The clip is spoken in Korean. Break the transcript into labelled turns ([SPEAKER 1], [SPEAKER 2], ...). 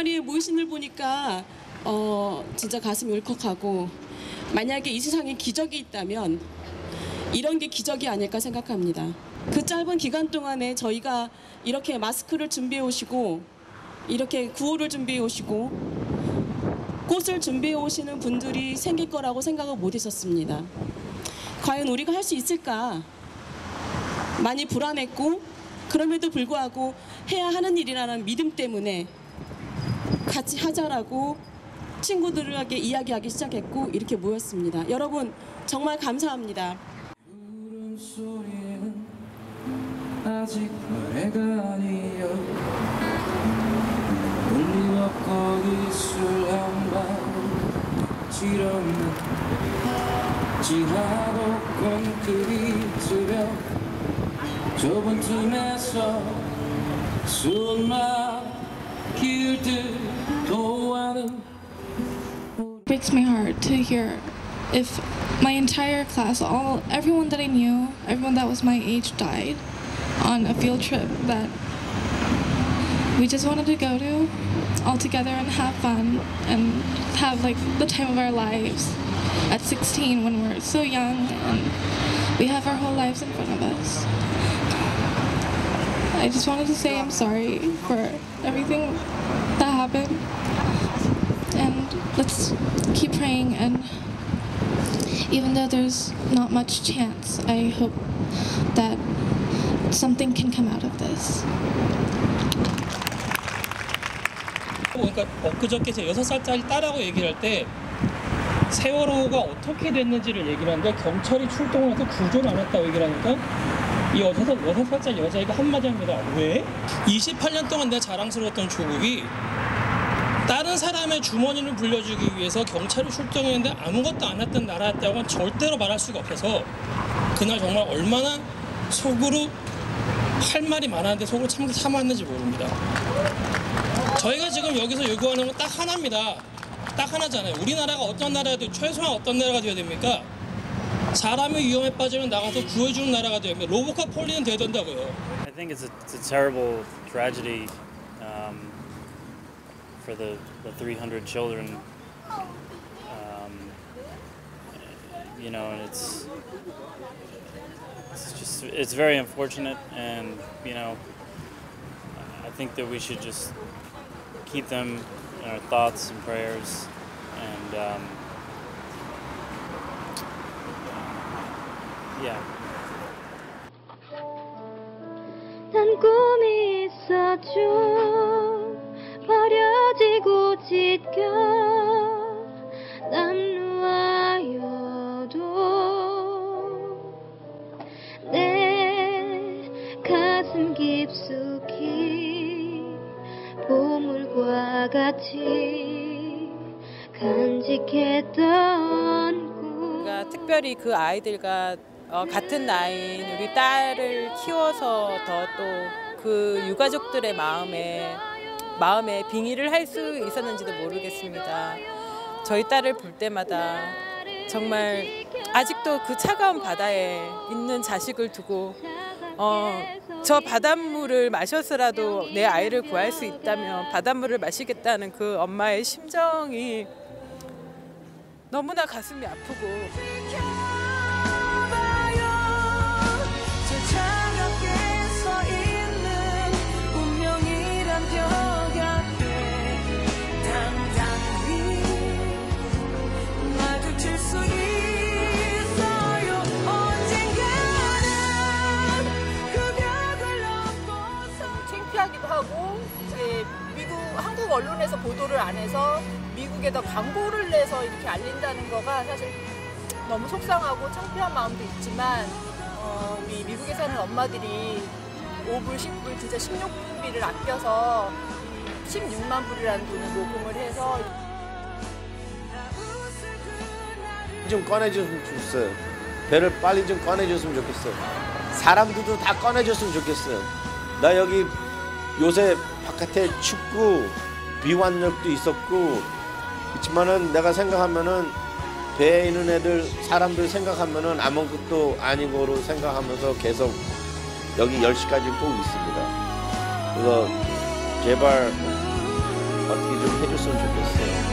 [SPEAKER 1] 자리에 모이신 걸 보니까 어, 진짜 가슴이 울컥하고 만약에 이 세상에 기적이 있다면 이런 게 기적이 아닐까 생각합니다. 그 짧은 기간 동안에 저희가 이렇게 마스크를 준비해 오시고 이렇게 구호를 준비해 오시고 꽃을 준비해 오시는 분들이 생길 거라고 생각을 못 했었습니다. 과연 우리가 할 수 있을까? 많이 불안했고 그럼에도 불구하고 해야 하는 일이라는 믿음 때문에 같이 하자라고 친구들에게 이야기하기 시작했고 이렇게 모였습니다. 여러분 정말 감사합니다.
[SPEAKER 2] 지하고 콘크리트벽 좁은 틈에서 숨막 It
[SPEAKER 3] breaks my heart to hear if my entire class, all everyone that I knew, everyone that was my age died on a field trip that we just wanted to go to all together and have fun and have like the time of our lives at 16 when we're so young and we have our whole lives in front of us. I just wanted to say I'm sorry for everything that happened and let's keep praying and even though there's not much chance i hope that something can come out of this
[SPEAKER 4] 그러니까 엊그저께 제 6살짜리 딸하고 얘기를 할 때 세월호가 어떻게 됐는지를 얘기를 하는데 경찰이 출동을 해서 구조를 안 했다고 얘기를 하니까 이 여섯, 여섯 살짜리 여자애가 한마디 합니다. 왜? 28년 동안 내가 자랑스러웠던 조국이 다른 사람의 주머니를 불려주기 위해서 경찰이 출동했는데 아무것도 안 했던 나라였다고는 절대로 말할 수가 없어서 그날 정말 얼마나 속으로 할 말이 많았는데 속으로 참 참았는지 모릅니다. 저희가 지금 여기서 요구하는 건 딱 하나입니다. 딱 하나잖아요. 우리나라가 어떤 나라도 최소한 어떤 나라가 되어야 됩니까? 사람이 위험에 빠지면 나가서 구해주는 나라가 되야 됩니다. 로봇과 폴리는 돼야 된다고요.
[SPEAKER 5] I think it's a, it's a terrible tragedy um, for the, the 300 children. Um, you know, and it's it's just it's very unfortunate, and you know, I think that we should just keep them in our thoughts and prayers, and um, yeah.
[SPEAKER 6] 난 꿈이 있었죠 버려지고 찢겨 남루하여도 내 가슴 깊숙이 보물과 같이 간직했던 꿈
[SPEAKER 7] 제가 특별히 그 아이들과 어, 같은 나이인 우리 딸을 키워서 더 또 그 유가족들의 마음에 마음에 빙의를 할 수 있었는지도 모르겠습니다. 저희 딸을 볼 때마다 정말 아직도 그 차가운 바다에 있는 자식을 두고 어, 저 바닷물을 마셔서라도 내 아이를 구할 수 있다면 바닷물을 마시겠다는 그 엄마의 심정이 너무나 가슴이 아프고
[SPEAKER 8] 한국 언론에서 보도를 안 해서 미국에다 광고를 내서 이렇게 알린다는 거가 사실 너무 속상하고 창피한 마음도 있지만 어, 우리 미국에 사는 엄마들이 5불, 10불, 진짜 식료품비를 아껴서 16만 불이라는 돈을 모금을 해서
[SPEAKER 9] 좀 꺼내줬으면 좋겠어요. 배를 빨리 좀 꺼내줬으면 좋겠어요. 사람들도 다 꺼내줬으면 좋겠어요. 나 여기 요새 바깥에 춥고 비완력도 있었고 그렇지만은 내가 생각하면은 배에 있는 애들 사람들 생각하면은 아무것도 아니고로 생각하면서 계속 여기 10시까지 꼭 있습니다. 그래서 제발 어떻게 좀 해줬으면 좋겠어.